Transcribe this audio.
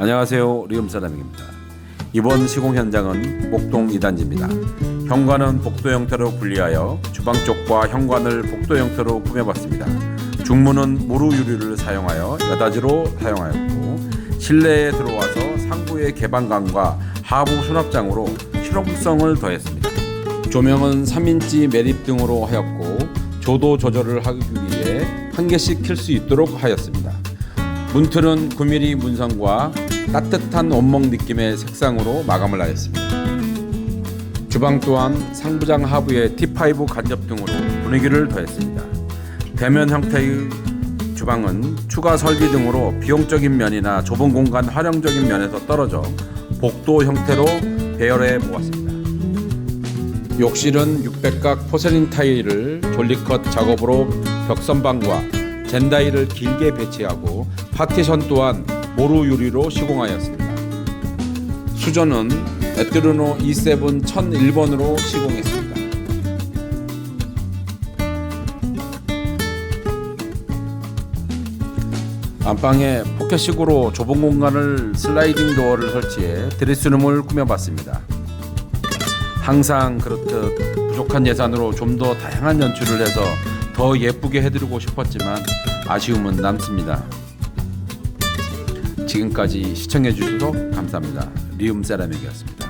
안녕하세요. 리움사람입니다. 이번 시공 현장은 목동 2단지입니다. 현관은 복도 형태로 분리하여 주방 쪽과 현관을 복도 형태로 꾸며봤습니다. 중문은 모루 유리를 사용하여 여닫이로 사용하였고 실내에 들어와서 상부의 개방감과 하부 수납장으로 실용성을 더했습니다. 조명은 3인치 매립 등으로 하였고 조도 조절을 하기 위해 한 개씩 킬 수 있도록 하였습니다. 문틀은 9mm 문선과 따뜻한 원목 느낌의 색상으로 마감을 하였습니다. 주방 또한 상부장 하부에 T5 간접 등으로 분위기를 더했습니다. 대면 형태의 주방은 추가 설비 등으로 비용적인 면이나 좁은 공간 활용적인 면에서 떨어져 복도 형태로 배열해 보았습니다. 욕실은 600각 포세린 타일을 졸리컷 작업으로 벽선방과 젠다이를 길게 배치하고 파티션 또한 모루 유리로 시공하였습니다. 수전은 에트르노 E7 1001번으로 시공했습니다. 안방에 포켓식으로 좁은 공간을 슬라이딩 도어를 설치해 드레스룸을 꾸며봤습니다. 항상 그렇듯 부족한 예산으로 좀 더 다양한 연출을 해서 더 예쁘게 해드리고 싶었지만 아쉬움은 남습니다. 지금까지 시청해 주셔서 감사합니다. 리움 세라믹이었습니다.